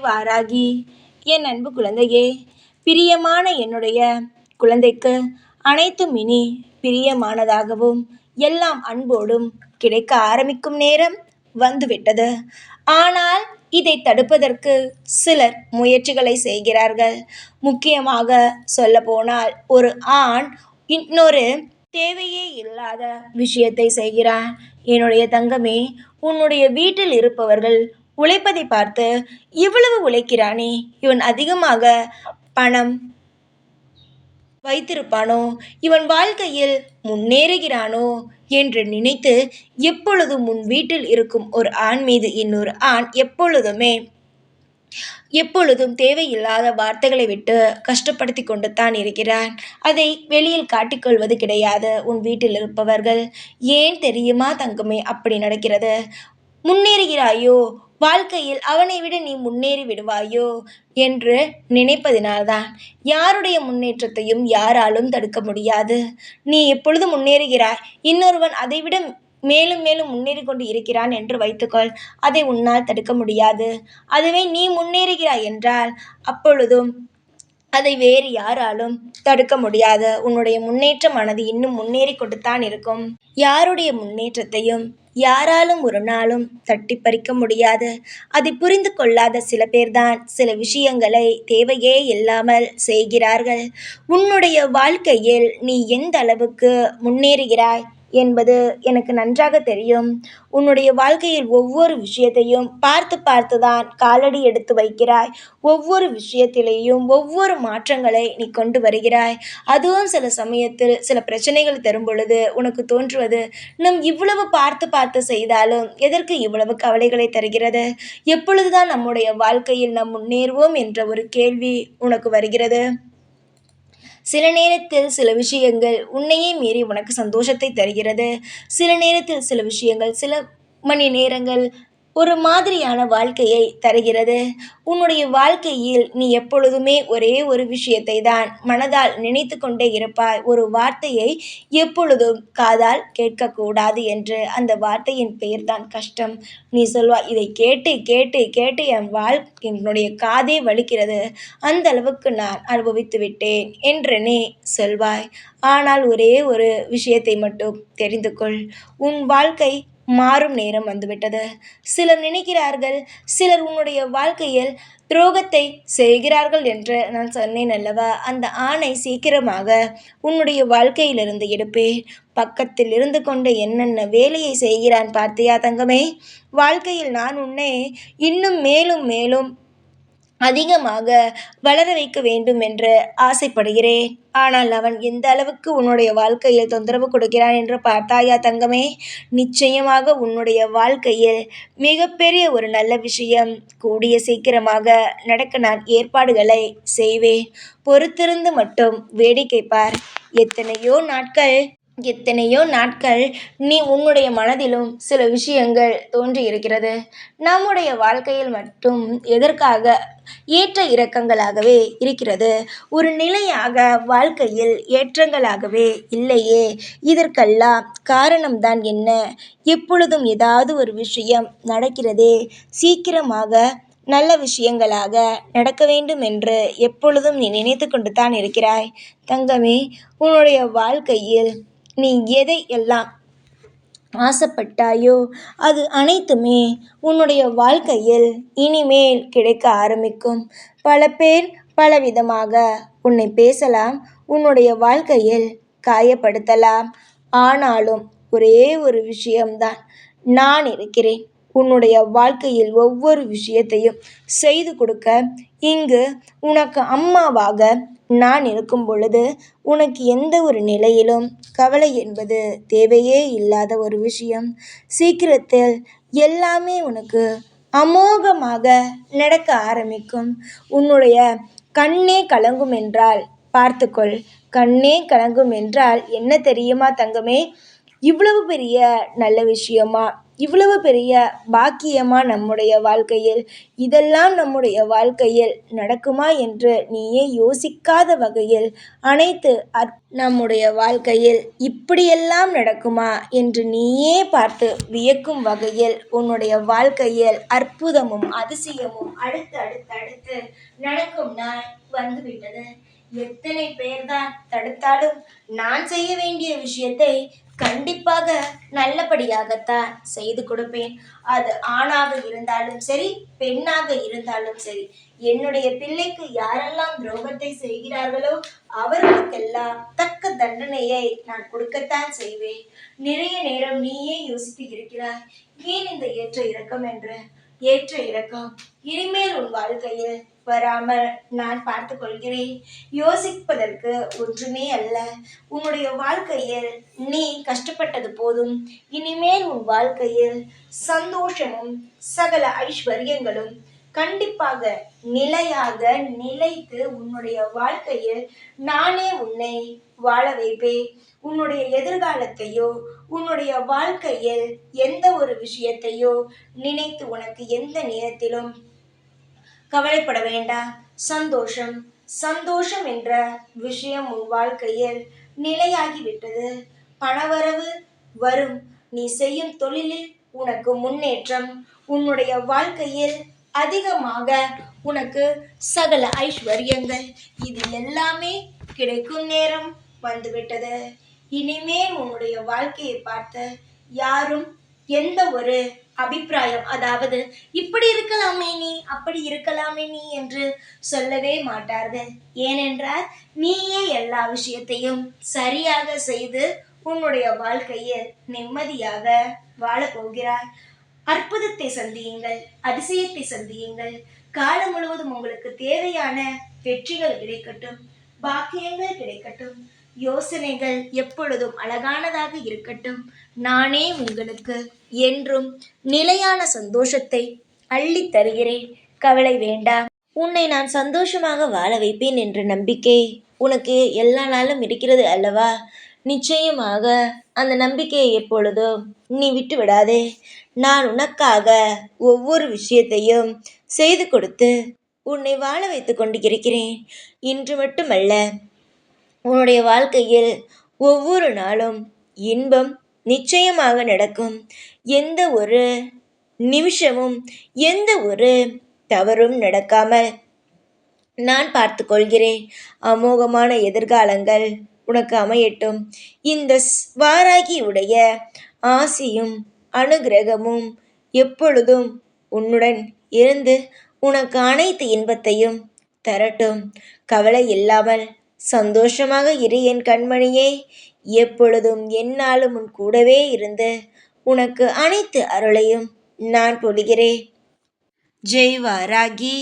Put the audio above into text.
வாராகி. என் அன்பு குழந்தையே பிரியமான என்னுடைய குழந்தைக்கு அனைத்தும் இனி பிரியமானதாகவும் எல்லாம் அன்போடும் கிடைக்க ஆரம்பிக்கும் நேரம் வந்துவிட்டது. ஆனால் இதை தடுப்பதற்கு சிலர் முயற்சிகளை செய்கிறார்கள். முக்கியமாக சொல்லப்போனால் ஒரு ஆண் இன்னொரு தேவையே இல்லாத விஷயத்தை செய்கிறான் என்னுடைய தங்கமே உன்னுடைய வீட்டில் இருப்பவர்கள் உழைப்பதை பார்த்து இவ்வளவு உழைக்கிறானே இவன் அதிகமாக பணம் வைத்திருப்பானோ? இவன் வாழ்க்கையில் முன்னேறுகிறானோ? என்று நினைத்து எப்பொழுதும் உன் வீட்டில் இருக்கும் ஒரு ஆண் மீது இன்னொரு ஆண் எப்பொழுதுமே எப்பொழுதும் தேவையில்லாத வார்த்தைகளை விட்டு கஷ்டப்படுத்தி கொண்டு தான் இருக்கிறான். அதை வெளியில் காட்டிக்கொள்வது கிடையாது. உன் வீட்டில் இருப்பவர்கள் ஏன் தெரியுமா தங்கமே அப்படி நடக்கிறது? முன்னேறுகிறாயோ? வாழ்க்கையில் அவனை விட நீ முன்னேறி விடுவாயோ என்று நினைப்பதினால்தான் யாருடைய முன்னேற்றத்தையும் யாராலும் தடுக்க முடியாது. நீ எப்பொழுது முன்னேறுகிறாய்? இன்னொருவன் அதைவிட மேலும் மேலும் முன்னேறி கொண்டு இருக்கிறான் என்று வைத்துக்கொள். அதை உன்னால் தடுக்க முடியாது. அதுவே நீ முன்னேறுகிறாய் என்றால் அப்பொழுதும் அதை வேறு யாராலும் தடுக்க முடியாது உன்னுடைய முன்னேற்றமானது இன்னும் முன்னேறி கொண்டுத்தான் இருக்கும். யாருடைய முன்னேற்றத்தையும் யாராலும் ஒரு நாளும் தட்டி பறிக்க முடியாது. அதை புரிந்து கொள்ளாத சில பேர்தான் சில விஷயங்களை தேவையே இல்லாமல் செய்கிறார்கள். உன்னுடைய வாழ்க்கையில் நீ எந்த அளவுக்கு முன்னேறுகிறாய்? என்பது எனக்கு நன்றாக தெரியும். உன்னுடைய வாழ்க்கையில் ஒவ்வொரு விஷயத்தையும் பார்த்து பார்த்து தான் காலடி எடுத்து வைக்கிறாய். ஒவ்வொரு விஷயத்திலேயும் ஒவ்வொரு மாற்றங்களை நீ கொண்டு வருகிறாய். அதுவும் சில சமயத்தில் சில பிரச்சனைகள் தரும் பொழுது உனக்கு தோன்றுவது நம் இவ்வளவு பார்த்து பார்த்து செய்தாலும் எதற்கு இவ்வளவு கவலைகளை தருகிறது? எப்பொழுதுதான் நம்முடைய வாழ்க்கையில் நாம் முன்னேறுவோம் என்ற ஒரு கேள்வி உனக்கு வருகிறது. சில நேரத்தில் சில விஷயங்கள் உன்னையே மீறி உனக்கு சந்தோஷத்தை தருகிறது. சில நேரத்தில் சில விஷயங்கள் சில மணி நேரங்கள் ஒரு மாதிரியான வாழ்க்கையை தருகிறது. உன்னுடைய வாழ்க்கையில் நீ எப்பொழுதுமே ஒரே ஒரு விஷயத்தை தான் மனதால் நினைத்து கொண்டே இருப்பாய். ஒரு வார்த்தையை எப்பொழுதும் காதால் கேட்கக்கூடாது என்று அந்த வார்த்தையின் பெயர்தான் கஷ்டம். நீ சொல்வாய் இதை கேட்டு கேட்டு கேட்டு என் வாழ் என்னுடைய காதே வலிக்கிறது. அந்த அளவுக்கு நான் அனுபவித்து விட்டேன் என்று நீ சொல்வாய். ஆனால் ஒரே ஒரு விஷயத்தை மட்டும் தெரிந்து கொள். உன் வாழ்க்கை மாறும் நேரம் வந்துவிட்டது. சிலர் நினைக்கிறார்கள் சிலர் உன்னுடைய வாழ்க்கையில் துரோகத்தை செய்கிறார்கள் என்று நான் சொன்னேன் அல்லவா? அந்த ஆணை சீக்கிரமாக உன்னுடைய வாழ்க்கையிலிருந்து எடுப்பேன். பக்கத்தில் இருந்து கொண்டு என்னென்ன வேலையை செய்கிறான் பார்த்தியா தங்கமே? வாழ்க்கையில் நான் உன்னை இன்னும் மேலும் மேலும் அதிகமாக வளர வைக்க வேண்டும் என்று ஆசைப்படுகிறேன். ஆனால் அவன் எந்த அளவுக்கு உன்னுடைய வாழ்க்கையில் தொந்தரவு கொடுக்கிறான் என்று பார்த்தாயா தங்கமே? நிச்சயமாக உன்னுடைய வாழ்க்கையில் மிகப்பெரிய ஒரு நல்ல விஷயம். கூடிய சீக்கிரமாக நடக்க நான் ஏற்பாடுகளை செய்வேன். பொறுத்திருந்து மட்டும் வேடிக்கை பார். எத்தனையோ நாட்கள் எத்தனையோ நாட்கள் நீ உன்னுடைய மனதிலும் சில விஷயங்கள் தோன்றி இருக்கிறது நம்முடைய வாழ்க்கையில் மட்டும் எதற்காக ஏற்ற இறக்கங்களாகவே இருக்கிறது? ஒரு நிலையாக வாழ்க்கையில் ஏற்றங்களாகவே இல்லையே. இதற்கெல்லாம் காரணம்தான் என்ன? எப்பொழுதும் ஏதாவது ஒரு விஷயம் நடக்கிறதே சீக்கிரமாக நல்ல விஷயங்களாக நடக்க வேண்டும் என்று எப்பொழுதும் நீ நினைத்து கொண்டு தான் இருக்கிறாய். தங்கமே உன்னுடைய வாழ்க்கையில் நீ எதை எல்லாம் ஆசைப்பட்டாயோ அது அனைத்துமே உன்னுடைய வாழ்க்கையில் இனிமேல் கிடைக்க ஆரம்பிக்கும். பல பேர் பலவிதமாக உன்னை பேசலாம் உன்னுடைய வாழ்க்கையில் காயப்படுத்தலாம். ஆனாலும் ஒரே ஒரு விஷயம்தான் நான் இருக்கிறேன். உன்னுடைய வாழ்க்கையில் ஒவ்வொரு விஷயத்தையும் செய்து கொடுக்க இங்கு உனக்கு அம்மாவாக நான் இருக்கும் பொழுது உனக்கு எந்த ஒரு நிலையிலும் கவலை என்பது தேவையே இல்லாத ஒரு விஷயம். சீக்கிரத்தில் எல்லாமே உனக்கு அமோகமாக நடக்க ஆரம்பிக்கும். உன்னுடைய கண்ணே கலங்கும் என்றால் பார்த்துக்கொள் கண்ணே கலங்கும் என்றால் என்ன தெரியுமா தங்கமே? இவ்வளவு பெரிய நல்ல விஷயமா இவ்வளவு பெரிய பாக்கியமா நம்முடைய வாழ்க்கையில் இதெல்லாம் நம்முடைய வாழ்க்கையில் நடக்குமா என்று நீயே யோசிக்காத வகையில் அனைத்து அற் நம்முடைய வாழ்க்கையில் இப்படியெல்லாம் நடக்குமா என்று நீயே பார்த்து வியக்கும் வகையில் உன்னுடைய வாழ்க்கையில் அற்புதமும் அதிசயமும் அடுத்து அடுத்து அடுத்து நடக்கும் நாள் வந்துவிட்டது. எத்தனை பேர்தான் தடுத்தாலும் நான் செய்ய வேண்டிய விஷயத்தை கண்டிப்பாக நல்லபடியாகத்தான் செய்து கொடுப்பேன். அது ஆணாக இருந்தாலும் சரி பெண்ணாக இருந்தாலும் சரி என்னுடைய பிள்ளைக்கு யாரெல்லாம் துரோகத்தை செய்கிறார்களோ அவர்களுக்கெல்லாம் தக்க தண்டனையை நான் கொடுக்கத்தான் செய்வேன். நிறைய நேரம் நீயே யோசித்து இருக்கிறாய். ஏன் இந்த ஏற்ற இறக்கம் என்று? ஏற்ற இறக்கம். இனிமேல் உன் வாழ்க்கையில் வராமல் நான் பார்த்து கொள்கிறேன் யோசிப்பதற்கு ஒன்றுமே அல்ல. உன்னுடைய வாழ்க்கையில் நீ கஷ்டப்பட்டது போதும். இனிமேல் உன் வாழ்க்கையில் சந்தோஷமும் சகல ஐஸ்வர்யங்களும் கண்டிப்பாக நிலையாக நிலைத்து உன்னுடைய வாழ்க்கையில் நானே உன்னை வாழ வைப்பேன். உன்னுடைய எதிர்காலத்தையோ உன்னுடைய வாழ்க்கையில் எந்த ஒரு விஷயத்தையோ நினைத்து உனக்கு எந்த நேரத்திலும் கவலைப்பட வேண்டாம். சந்தோஷம். சந்தோஷம் என்ற விஷயம் உன் வாழ்க்கையில் நிலையாகிவிட்டது. பணவரவு வரும். நீ செய்யும் தொழிலில் உனக்கு முன்னேற்றம். உன்னுடைய வாழ்க்கையில் அதிகமாக உனக்கு சகல ஐஸ்வர்யங்கள். இது எல்லாமே கிடைக்கும் நேரம் வந்துவிட்டது. இனிமேல் உன்னுடைய வாழ்க்கையை பார்த்து யாரும் எந்த ஒரு அபிப்பிராயம். அதாவது இப்படி இருக்கலாமே நீ அப்படி இருக்கலாமே நீ என்று சொல்லவே மாட்டார்கள். ஏனென்றால் நீயே எல்லா விஷயத்தையும் சரியாக செய்து உன்னுடைய வாழ்க்கையில் நிம்மதியாக வாழப் போகிறாய். அற்புதத்தை சந்தியுங்கள் அதிசயத்தை சந்தியுங்கள். காலம் முழுவதும் உங்களுக்கு தேவையான வெற்றிகள் கிடைக்கட்டும் பாக்கியங்கள் கிடைக்கட்டும். யோசனைகள் எப்பொழுதும் அழகானதாக இருக்கட்டும். நானே உங்களுக்கு என்றும் நிலையான சந்தோஷத்தை அள்ளித் தருகிறேன். கவலை வேண்டாம் உன்னை நான் சந்தோஷமாக வாழ வைப்பேன் என்ற நம்பிக்கை உனக்கு எல்லா நாளும் இருக்கிறது அல்லவா? நிச்சயமாக அந்த நம்பிக்கையை எப்பொழுதும் நீ விட்டு விடாதே. நான் உனக்காக ஒவ்வொரு விஷயத்தையும் செய்து கொடுத்து உன்னை வாழ வைத்து கொண்டு இருக்கிறேன் இன்று மட்டுமல்ல உன்னுடைய வாழ்க்கையில் ஒவ்வொரு நாளும் இன்பம் நிச்சயமாக நடக்கும். எந்த ஒரு நிமிஷமும் எந்த ஒரு தவறும் நடக்காமல் நான் பார்த்து கொள்கிறேன் அமோகமான எதிர்காலங்கள் உனக்கு அமையட்டும். இந்த வாராகியுடைய ஆசியும் அனுகிரகமும் எப்பொழுதும் உன்னுடன் இருந்து உனக்கு அனைத்து இன்பத்தையும் தரட்டும். கவலை இல்லாமல் சந்தோஷமாக இரு என் கண்மணியே. எப்பொழுதும் என்னாலும் உன் கூடவே இருந்து உனக்கு அனைத்து அருளையும் நான் பொழிகிறேன். ஜெய் வாராகி